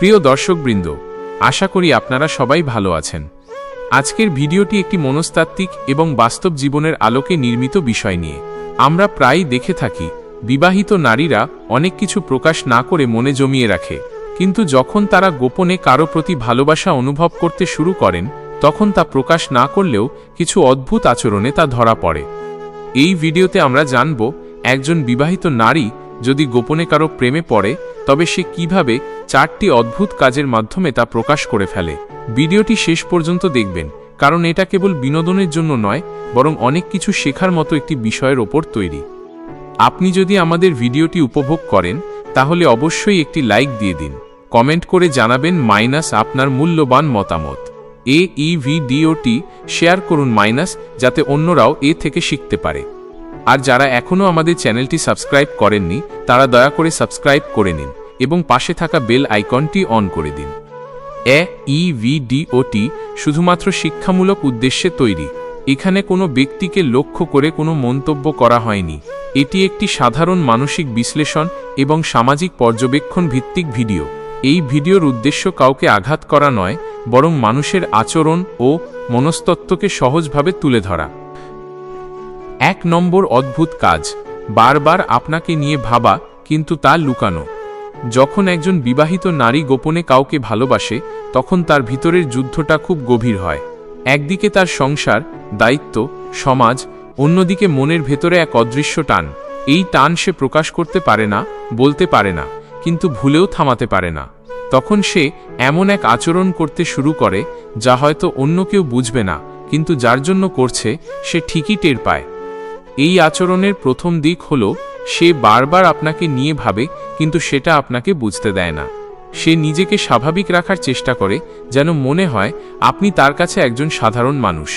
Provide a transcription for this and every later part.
প্রিয় দর্শকবৃন্দ, আশা করি আপনারা সবাই ভালো আছেন। আজকের ভিডিওটি একটি মনস্তাত্ত্বিক এবং বাস্তব জীবনের আলোকে নির্মিত বিষয় নিয়ে। আমরা প্রায়ই দেখে থাকি, বিবাহিত নারীরা অনেক কিছু প্রকাশ না করে মনে জমিয়ে রাখে, কিন্তু যখন তারা গোপনে কারও প্রতি ভালোবাসা অনুভব করতে শুরু করেন, তখন তা প্রকাশ না করলেও কিছু অদ্ভুত আচরণে তা ধরা পড়ে। এই ভিডিওতে আমরা জানব, একজন বিবাহিত নারী যদি গোপনে কারও প্রেমে পড়ে তবে সে কীভাবে চারটি অদ্ভুত কাজের মাধ্যমে তা প্রকাশ করে ফেলে। ভিডিওটি শেষ পর্যন্ত দেখবেন, কারণ এটা কেবল বিনোদনের জন্য নয়, বরং অনেক কিছু শেখার মতো একটি বিষয়ের ওপর তৈরি। আপনি যদি আমাদের ভিডিওটি উপভোগ করেন, তাহলে অবশ্যই একটি লাইক দিয়ে দিন। কমেন্ট করে জানাবেন মাইনাস আপনার মূল্যবান মতামত। এ ই ভিডিওটি শেয়ার করুন মাইনাস, যাতে অন্যরাও এ থেকে শিখতে পারে। আর যারা এখনও আমাদের চ্যানেলটি সাবস্ক্রাইব করেননি, তারা দয়া করে সাবস্ক্রাইব করে নিন। এবং পাশে থাকা বেল আইকনটি অন করে দিন। এ, ই ভিডিওটি শুধুমাত্র শিক্ষামূলক উদ্দেশ্যে তৈরি। এখানে কোনো ব্যক্তিকে লক্ষ্য করে কোনো মন্তব্য করা হয়নি। এটি একটি সাধারণ মানসিক বিশ্লেষণ এবং সামাজিক পর্যবেক্ষণ ভিত্তিক ভিডিও। এই ভিডিওর উদ্দেশ্য কাউকে আঘাত করা নয়, বরং মানুষের আচরণ ও মনস্তত্ত্বকে সহজভাবে তুলে ধরা। এক নম্বর অদ্ভুত কাজ। বারবার আপনাকে নিয়ে ভাবা, কিন্তু তা লুকানো। যখন একজন বিবাহিত নারী গোপনে কাউকে ভালোবাসে, তখন তার ভিতরের যুদ্ধটা খুব গভীর হয়। একদিকে তার সংসার, দায়িত্ব, সমাজ, অন্যদিকে মনের ভেতরে এক অদৃশ্য টান। এই টান সে প্রকাশ করতে পারে না, বলতে পারে না, কিন্তু ভুলেও থামাতে পারে না। তখন সে এমন এক আচরণ করতে শুরু করে, যা হয়তো অন্য কেউ বুঝবে না, কিন্তু যার জন্য করছে, সে ঠিকই টের পায়। এই আচরণের প্রথম দিক হল সে বারবার আপনাকে নিয়ে ভাবে, কিন্তু সেটা আপনাকে বুঝতে দেয় না। সে নিজেকে স্বাভাবিক রাখার চেষ্টা করে, যেন মনে হয়, আপনি তার কাছে একজন সাধারণ মানুষ।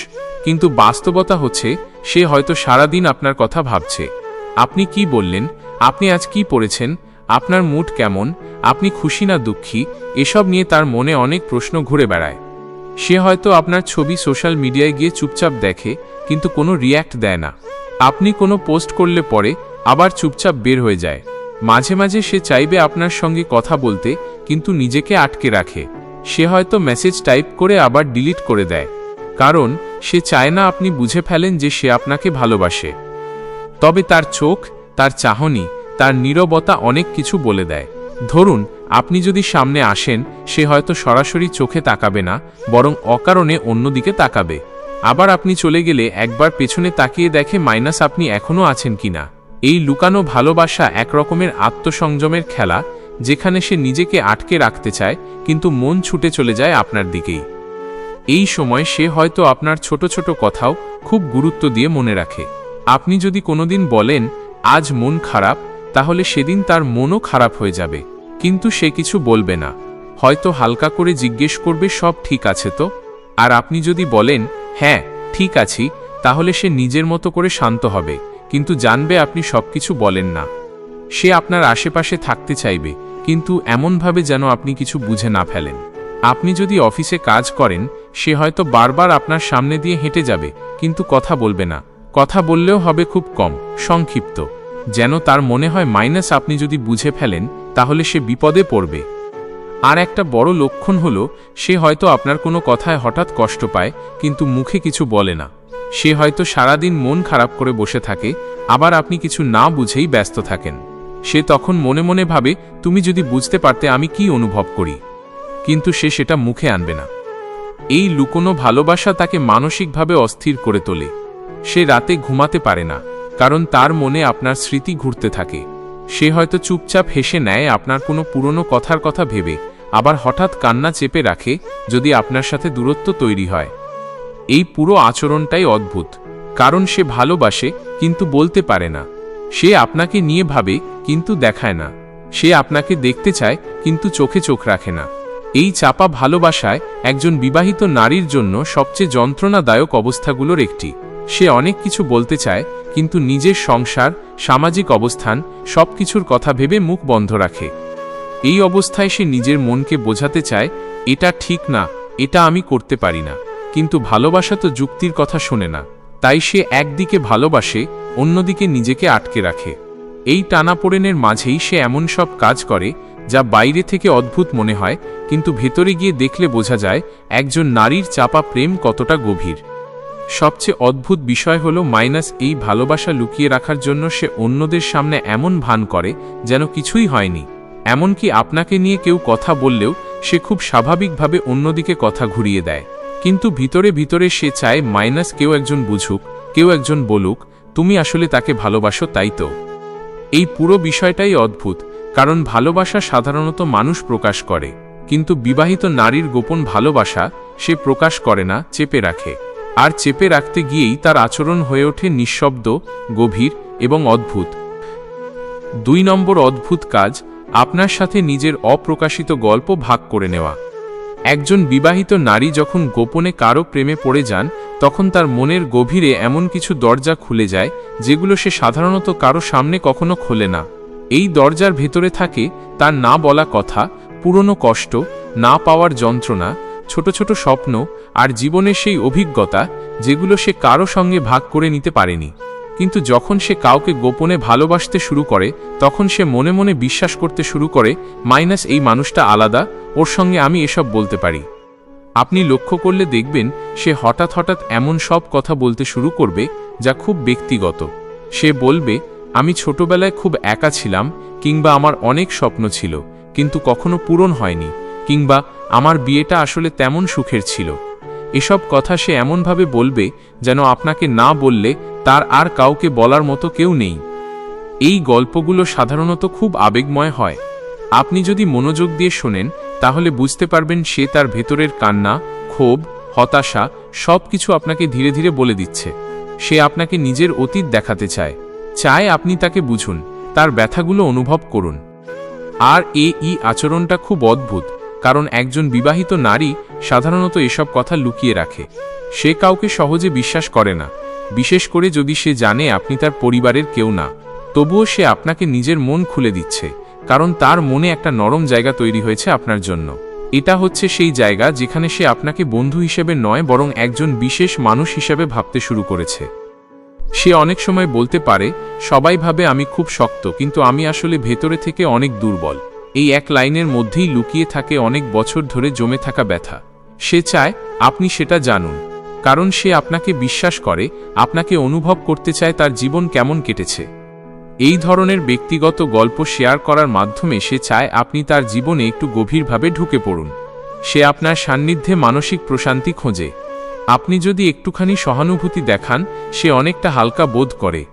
কিন্তু বাস্তবতা হচ্ছে, সে হয়তো সারাদিন আপনার কথা ভাবছে। আপনি কি বললেন? আপনি আজ কি পড়েছেন? আপনার মুড কেমন? আপনি খুশি না দুঃখী? এসব নিয়ে তার মনে অনেক প্রশ্ন ঘুরে বেড়ায়। সে হয়তো আপনার ছবি সোশ্যাল মিডিয়ায় গিয়ে চুপচাপ দেখে, কিন্তু কোনো রিয়্যাক্ট দেয় না। আপনি কোনো পোস্ট করলে পরে আবার চুপচাপ বের হয়ে যায়। মাঝে মাঝে সে চাইবে আপনার সঙ্গে কথা বলতে, কিন্তু নিজেকে আটকে রাখে। সে হয়তো মেসেজ টাইপ করে আবার ডিলিট করে দেয়। কারণ, সে চায় না আপনি বুঝে ফেলেন যে সে আপনাকে ভালোবাসে। তবে তার চোখ, তার চাহনি, তার নীরবতা অনেক কিছু বলে দেয়। ধরুন, আপনি যদি সামনে আসেন, সে হয়তো সরাসরি চোখে তাকাবে না, বরং অকারণে অন্যদিকে তাকাবে। আবার আপনি চলে গেলে একবার পেছনে তাকিয়ে দেখে মাইনাস আপনি এখনও আছেন কিনা। এই লুকানো ভালোবাসা একরকমের আত্মসংযমের খেলা, যেখানে সে নিজেকে আটকে রাখতে চায়, কিন্তু মন ছুটে চলে যায় আপনার দিকেই। এই সময় সে হয়তো আপনার ছোট ছোট কথাও খুব গুরুত্ব দিয়ে মনে রাখে। আপনি যদি কোনোদিন বলেন, আজ মন খারাপ, তাহলে সেদিন তার মনও খারাপ হয়ে যাবে। কিন্তু সে কিছু বলবে না। হয়তো হালকা করে জিজ্ঞেস করবে, সব ঠিক আছে তো? আর আপনি যদি বলেন হ্যাঁ ঠিক আছি, তাহলে সে নিজের মতো করে শান্ত হবে। কিন্তু জানবে আপনি সবকিছু বলেন না। সে আপনার আশেপাশে থাকতে চাইবে, কিন্তু এমনভাবে যেন আপনি কিছু বুঝে না ফেলেন। আপনি যদি অফিসে কাজ করেন, সে হয়তো বারবার আপনার সামনে দিয়ে হেঁটে যাবে, কিন্তু কথা বলবে না। কথা বললেও হবে খুব কম, সংক্ষিপ্ত। যেন তার মনে হয় মাইনাস আপনি যদি বুঝে ফেলেন, তাহলে সে বিপদে পড়বে। আর একটা বড় লক্ষণ হল, সে হয়তো আপনার কোনো কথায় হঠাৎ কষ্ট পায়, কিন্তু মুখে কিছু বলে না। সে হয়তো সারাদিন মন খারাপ করে বসে থাকে, আবার আপনি কিছু না বুঝেই ব্যস্ত থাকেন। সে তখন মনে মনে ভাবে, তুমি যদি বুঝতে পারতে আমি কি অনুভব করি? কিন্তু সে সেটা মুখে আনবে না। এই লুকোনো ভালোবাসা তাকে মানসিকভাবে অস্থির করে তোলে। সে রাতে ঘুমাতে পারে না, কারণ তার মনে আপনার স্মৃতি ঘুরতে থাকে। সে হয়তো চুপচাপ হেসে নেয় আপনার কোনো পুরনো কথার কথা ভেবে, আবার হঠাৎ কান্না চেপে রাখে যদি আপনার সাথে দূরত্ব তৈরি হয়। এই পুরো আচরণটাই অদ্ভুত। কারণ সে ভালোবাসে, কিন্তু বলতে পারে না। সে আপনাকে নিয়ে ভাবে, কিন্তু দেখায় না। সে আপনাকে দেখতে চায়, কিন্তু চোখে চোখ রাখে না। এই চাপা ভালোবাসায় একজন বিবাহিত নারীর জন্য সবচেয়ে যন্ত্রণাদায়ক অবস্থাগুলোর একটি। সে অনেক কিছু বলতে চায়, কিন্তু নিজের সংসার, সামাজিক অবস্থান সব কিছুর কথা ভেবে মুখ বন্ধ রাখে। এই অবস্থায় সে নিজের মনকে বোঝাতে চায়, এটা ঠিক না, এটা আমি করতে পারি না। কিন্তু ভালোবাসা তো যুক্তির কথা শোনে না, তাই সে একদিকে ভালোবাসে, অন্যদিকে নিজেকে আটকে রাখে। এই টানাপোড়েনের মাঝেই সে এমন সব কাজ করে, যা বাইরে থেকে অদ্ভুত মনে হয়, কিন্তু ভেতরে গিয়ে দেখলে বোঝা যায়, একজন নারীর চাপা প্রেম কতটা গভীর। সবচেয়ে অদ্ভুত বিষয় হলো মাইনাস এই ভালোবাসা লুকিয়ে রাখার জন্য সে অন্যদের সামনে এমন ভান করে, যেন কিছুই হয়নি। এমনকি আপনাকে নিয়ে কেউ কথা বললেও সে খুব স্বাভাবিকভাবে অন্যদিকে কথা ঘুরিয়ে দেয়। কিন্তু ভিতরে ভিতরে সে চায় মাইনাস কেউ একজন বুঝুক, কেউ একজন বলুক, তুমি আসলে তাকে ভালোবাসো তাই তো। এই পুরো বিষয়টাই অদ্ভুত, কারণ ভালোবাসা সাধারণত মানুষ প্রকাশ করে, কিন্তু বিবাহিত নারীর গোপন ভালোবাসা সে প্রকাশ করে না, চেপে রাখে। আর চেপে রাখতে গিয়েই তার আচরণ হয়ে ওঠে নিঃশব্দ, গভীর এবং অদ্ভুত। দুই নম্বর অদ্ভুত কাজ, আপনার সাথে নিজের অপ্রকাশিত গল্প ভাগ করে নেওয়া। একজন বিবাহিত নারী যখন গোপনে কারও প্রেমে পড়ে যান, তখন তার মনের গভীরে এমন কিছু দরজা খুলে যায়, যেগুলো সে সাধারণত কারও সামনে কখনো খোলে না। এই দরজার ভেতরে থাকে তার না বলা কথা, পুরনো কষ্ট, না পাওয়ার যন্ত্রণা, ছোট ছোট স্বপ্ন আর জীবনের সেই অভিজ্ঞতা, যেগুলো সে কারও সঙ্গে ভাগ করে নিতে পারেনি। কিন্তু যখন সে কাউকে গোপনে ভালোবাসতে শুরু করে, তখন সে মনে মনে বিশ্বাস করতে শুরু করে, মাইনাস এই মানুষটা আলাদা, ওর সঙ্গে আমি এসব বলতে পারি। আপনি লক্ষ্য করলে দেখবেন, সে হঠাৎ হঠাৎ এমন সব কথা বলতে শুরু করবে, যা খুব ব্যক্তিগত। সে বলবে, আমি ছোটবেলায় খুব একা ছিলাম, কিংবা আমার অনেক স্বপ্ন ছিল, কিন্তু কখনো পূরণ হয়নি, কিংবা আমার বিয়েটা আসলে তেমন সুখের ছিল। এসব কথা সে এমনভাবে বলবে যেন আপনাকে না বললে তার আর কাউকে বলার মতো কেউ নেই। এই গল্পগুলো সাধারণত খুব আবেগময় হয়। আপনি যদি মনোযোগ দিয়ে শোনেন, তাহলে বুঝতে পারবেন সে তার ভেতরের কান্না, ক্ষোভ, হতাশা সব কিছু আপনাকে ধীরে ধীরে বলে দিচ্ছে। সে আপনাকে নিজের অতীত দেখাতে চায়। চায় আপনি তাকে বুঝুন, তার ব্যথাগুলো অনুভব করুন। আর এ ই আচরণটা খুব অদ্ভুত। কারণ একজন বিবাহিত নারী সাধারণত এসব কথা লুকিয়ে রাখে। সে কাউকে সহজে বিশ্বাস করে না। বিশেষ করে যদি সে জানে আপনি তার পরিবারের কেউ না, তবুও সে আপনাকে নিজের মন খুলে দিচ্ছে, কারণ তার মনে একটা নরম জায়গা তৈরি হয়েছে আপনার জন্য। এটা হচ্ছে সেই জায়গা যেখানে সে আপনাকে বন্ধু হিসেবে নয়, বরং একজন বিশেষ মানুষ হিসেবে ভাবতে শুরু করেছে। সে অনেক সময় বলতে পারে, সবাই ভাবে আমি খুব শক্ত, কিন্তু আমি আসলে ভেতরে থেকে অনেক দুর্বল। এই এক লাইনের মধ্যেই লুকিয়ে থাকে অনেক বছর ধরে জমে থাকা ব্যথা। সে চায়, আপনি সেটা জানুন। কারণ সে আপনাকে বিশ্বাস করে, আপনাকে অনুভব করতে চায় তার জীবন কেমন কেটেছে। এই ধরনের ব্যক্তিগত গল্প শেয়ার করার মাধ্যমে সে চায়, আপনি তার জীবনে একটু গভীরভাবে ঢুকে পড়ুন। সে আপনার সান্নিধ্যে মানসিক প্রশান্তি খোঁজে। আপনি যদি একটুখানি সহানুভূতি দেখান, সে অনেকটা হালকা বোধ করে।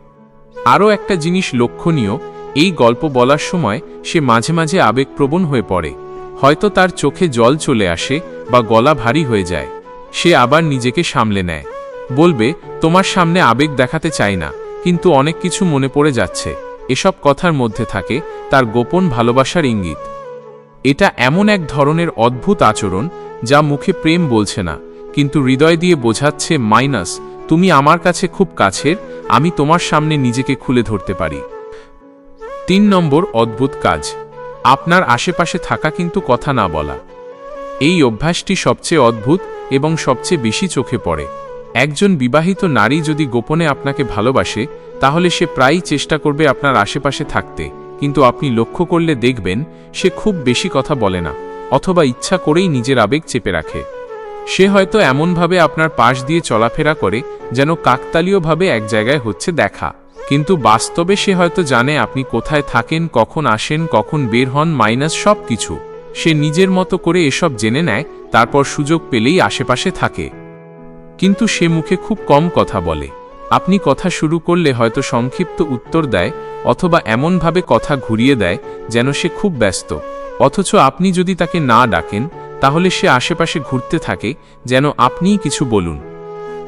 আরও একটা জিনিস লক্ষণীয় এই গল্প বলার সময় সে মাঝে মাঝে আবেগপ্রবণ হয়ে পড়ে। হয়তো তার চোখে জল চলে আসে বা গলা ভারী হয়ে যায়। সে আবার নিজেকে সামলে নেয়। বলবে, তোমার সামনে আবেগ দেখাতে চাই না, কিন্তু অনেক কিছু মনে পড়ে যাচ্ছে। এসব কথার মধ্যে থাকে তার গোপন ভালোবাসার ইঙ্গিত। এটা এমন এক ধরনের অদ্ভুত আচরণ যা মুখে প্রেম বলছে না, কিন্তু হৃদয় দিয়ে বোঝাচ্ছে, মাইনাস, তুমি আমার কাছে খুব কাছের, আমি তোমার সামনে নিজেকে খুলে ধরতে পারি। তিন নম্বর অদ্ভুত কাজ। আপনার আশেপাশে থাকা কিন্তু কথা না বলা। এই অভ্যাসটি সবচেয়ে অদ্ভুত এবং সবচেয়ে বেশি চোখে পড়ে। একজন বিবাহিত নারী যদি গোপনে আপনাকে ভালোবাসে, তাহলে সে প্রায়ই চেষ্টা করবে আপনার আশেপাশে থাকতে। কিন্তু আপনি লক্ষ্য করলে দেখবেন, সে খুব বেশি কথা বলে না, অথবা ইচ্ছা করেই নিজের আবেগ চেপে রাখে। সে হয়তো এমনভাবে আপনার পাশ দিয়ে চলাফেরা করে, যেন কাকতালীয়ভাবে এক জায়গায় হচ্ছে দেখা। কিন্তু বাস্তবে সে হয়তো জানে আপনি কোথায় থাকেন, কখন আসেন, কখন বের হন মাইনাস সব কিছু। সে নিজের মতো করে এসব জেনে নেয়, তারপর সুযোগ পেলেই আশেপাশে থাকে। কিন্তু সে মুখে খুব কম কথা বলে। আপনি কথা শুরু করলে হয়তো সংক্ষিপ্ত উত্তর দেয়, অথবা এমনভাবে কথা ঘুরিয়ে দেয়, যেন সে খুব ব্যস্ত। অথচ আপনি যদি তাকে না ডাকেন, তাহলে সে আশেপাশে ঘুরতে থাকে, যেন আপনিই কিছু বলুন।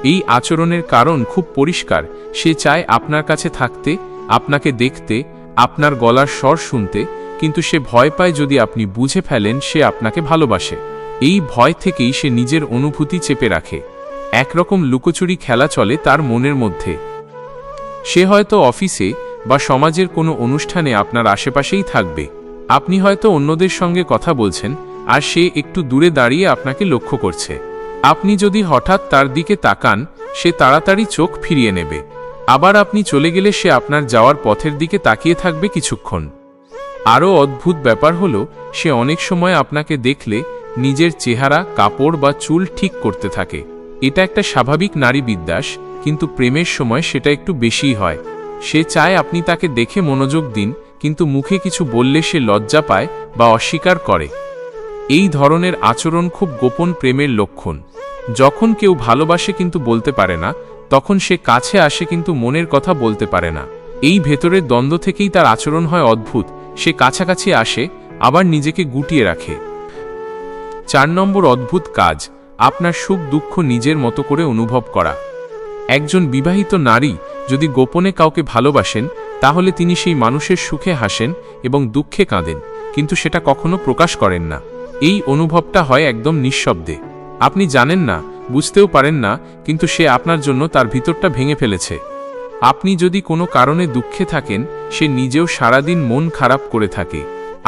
এই আচরণের কারণ খুব পরিষ্কার সে চায় আপনার কাছে থাকতে, আপনাকে দেখতে, আপনার গলার স্বর শুনতে, কিন্তু সে ভয় পায় যদি আপনি বুঝে ফেলেন সে আপনাকে ভালোবাসে। এই ভয় থেকেই সে নিজের অনুভূতি চেপে রাখে। একরকম লুকোচুরি খেলা চলে তার মনের মধ্যে। সে হয়তো অফিসে বা সমাজের কোনো অনুষ্ঠানে আপনার আশেপাশেই থাকবে। আপনি হয়তো অন্যদের সঙ্গে কথা বলছেন, আর সে একটু দূরে দাঁড়িয়ে আপনাকে লক্ষ্য করছে। আপনি যদি হঠাৎ তার দিকে তাকান, সে তাড়াতাড়ি চোখ ফিরিয়ে নেবে। আবার আপনি চলে গেলে সে আপনার যাওয়ার পথের দিকে তাকিয়ে থাকবে কিছুক্ষণ। আরও অদ্ভুত ব্যাপার হলো, সে অনেক সময় আপনাকে দেখলে নিজের চেহারা, কাপড় বা চুল ঠিক করতে থাকে। এটা একটা স্বাভাবিক নারী বিদ্যাস কিন্তু প্রেমের সময় সেটা একটু বেশিই হয়। সে চায় আপনি তাকে দেখে মনোযোগ দিন, কিন্তু মুখে কিছু বললে সে লজ্জা পায় বা অস্বীকার করে। এই ধরনের আচরণ খুব গোপন প্রেমের লক্ষণ। যখন কেউ ভালোবাসে কিন্তু বলতে পারে না তখন সে কাছে আসে কিন্তু মনের কথা বলতে পারে না। এই ভেতরের দ্বন্দ্ব থেকেই তার আচরণ হয় অদ্ভুত। সে কাছাকাছি আসে, আবার নিজেকে গুটিয়ে রাখে। চার নম্বর অদ্ভুত কাজ, আপনার সুখ দুঃখ নিজের মতো করে অনুভব করা। একজন বিবাহিত নারী যদি গোপনে কাউকে ভালোবাসেন, তাহলে তিনি সেই মানুষের সুখে হাসেন এবং দুঃখে কাঁদেন, কিন্তু সেটা কখনো প্রকাশ করেন না। এই অনুভবটা হয় একদম নিঃশব্দে। আপনি জানেন না বুঝতেও পারেন না, কিন্তু সে আপনার জন্য তার ভিতরটা ভেঙে ফেলেছে। আপনি যদি কোনো কারণে দুঃখে থাকেন, সে নিজেও সারাদিন মন খারাপ করে থাকে।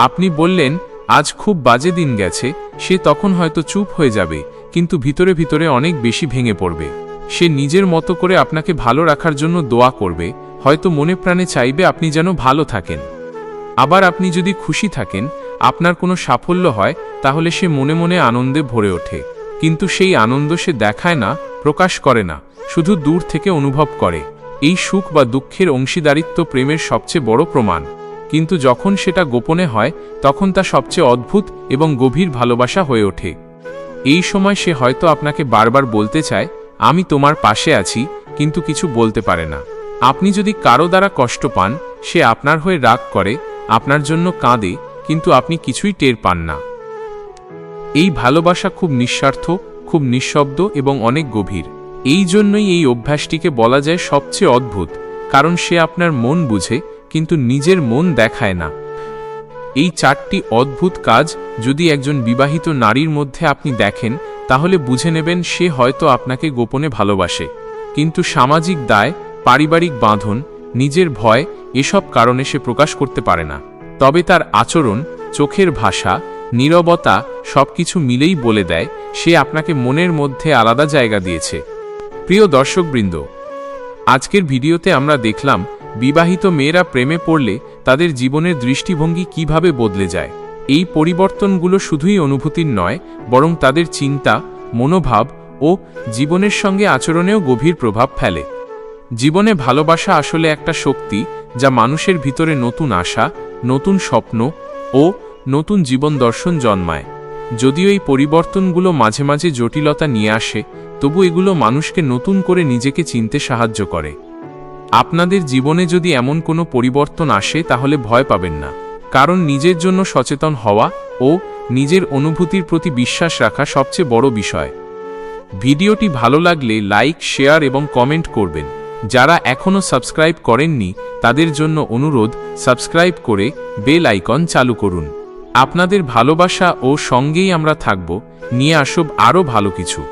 আপনি বললেন, আজ খুব বাজে দিন গেছে, সে তখন হয়তো চুপ হয়ে যাবে, কিন্তু ভিতরে ভিতরে অনেক বেশি ভেঙে পড়বে। সে নিজের মতো করে আপনাকে ভালো রাখার জন্য দোয়া করবে, হয়তো মনে প্রাণে চাইবে আপনি যেন ভালো থাকেন। আবার আপনি যদি খুশি থাকেন, আপনার কোনো সাফল্য হয়, তাহলে সে মনে মনে আনন্দে ভরে ওঠে। কিন্তু সেই আনন্দ সে দেখায় না, প্রকাশ করে না, শুধু দূর থেকে অনুভব করে। এই সুখ বা দুঃখের অংশীদারিত্ব প্রেমের সবচেয়ে বড় প্রমাণ। কিন্তু যখন সেটা গোপনে হয়, তখন তা সবচেয়ে অদ্ভুত এবং গভীর ভালোবাসা হয়ে ওঠে। এই সময় সে হয়তো আপনাকে বারবার বলতে চায়, আমি তোমার পাশে আছি, কিন্তু কিছু বলতে পারে না। আপনি যদি কারও দ্বারা কষ্ট পান, সে আপনার হয়ে রাগ করে, আপনার জন্য কাঁদে, কিন্তু আপনি কিছুই টের পান না। এই ভালোবাসা খুব নিঃস্বার্থ, খুব নিঃশব্দ এবং অনেক গভীর। এই জন্যই এই অভ্যাসটিকে বলা যায় সবচেয়ে অদ্ভুত, কারণ সে আপনার মন বুঝে, কিন্তু নিজের মন দেখায় না। এই চারটি অদ্ভুত কাজ যদি একজন বিবাহিত নারীর মধ্যে আপনি দেখেন, তাহলে বুঝে নেবেন সে হয়তো আপনাকে গোপনে ভালোবাসে। কিন্তু সামাজিক দায়, পারিবারিক বাঁধন, নিজের ভয়, এসব কারণে সে প্রকাশ করতে পারে না। তবে তার আচরণ, চোখের ভাষা নীরবতা সবকিছু মিলেই বলে দেয়, সে আপনাকে মনের মধ্যে আলাদা জায়গা দিয়েছে। প্রিয় দর্শকবৃন্দ, আজকের ভিডিওতে আমরা দেখলাম, বিবাহিত মেয়েরা প্রেমে পড়লে তাদের জীবনের দৃষ্টিভঙ্গি কীভাবে বদলে যায়। এই পরিবর্তনগুলো শুধুই অনুভূতির নয়, বরং তাদের চিন্তা, মনোভাব ও জীবনের সঙ্গে আচরণেও গভীর প্রভাব ফেলে। জীবনে ভালোবাসা আসলে একটা শক্তি যা মানুষের ভিতরে নতুন আশা, নতুন স্বপ্ন ও নতুন জীবন দর্শন জন্মায়। যদিও এই পরিবর্তনগুলো মাঝে মাঝে জটিলতা নিয়ে আসে, তবু এগুলো মানুষকে নতুন করে নিজেকে চিনতে সাহায্য করে। আপনাদের জীবনে যদি এমন কোনো পরিবর্তন আসে, তাহলে ভয় পাবেন না। কারণ নিজের জন্য সচেতন হওয়া ও নিজের অনুভূতির প্রতি বিশ্বাস রাখা সবচেয়ে বড় বিষয়। ভিডিওটি ভালো লাগলে লাইক, শেয়ার এবং কমেন্ট করবেন। যারা এখনও সাবস্ক্রাইব করেননি, তাদের জন্য অনুরোধ, সাবস্ক্রাইব করে বেল আইকন চালু করুন। আপনাদের ভালোবাসা ও সঙ্গেই আমরা থাকব। নিয়ে আসব আরও ভালো কিছু।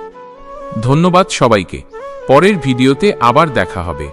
ধন্যবাদ সবাইকে। পরের ভিডিওতে আবার দেখা হবে।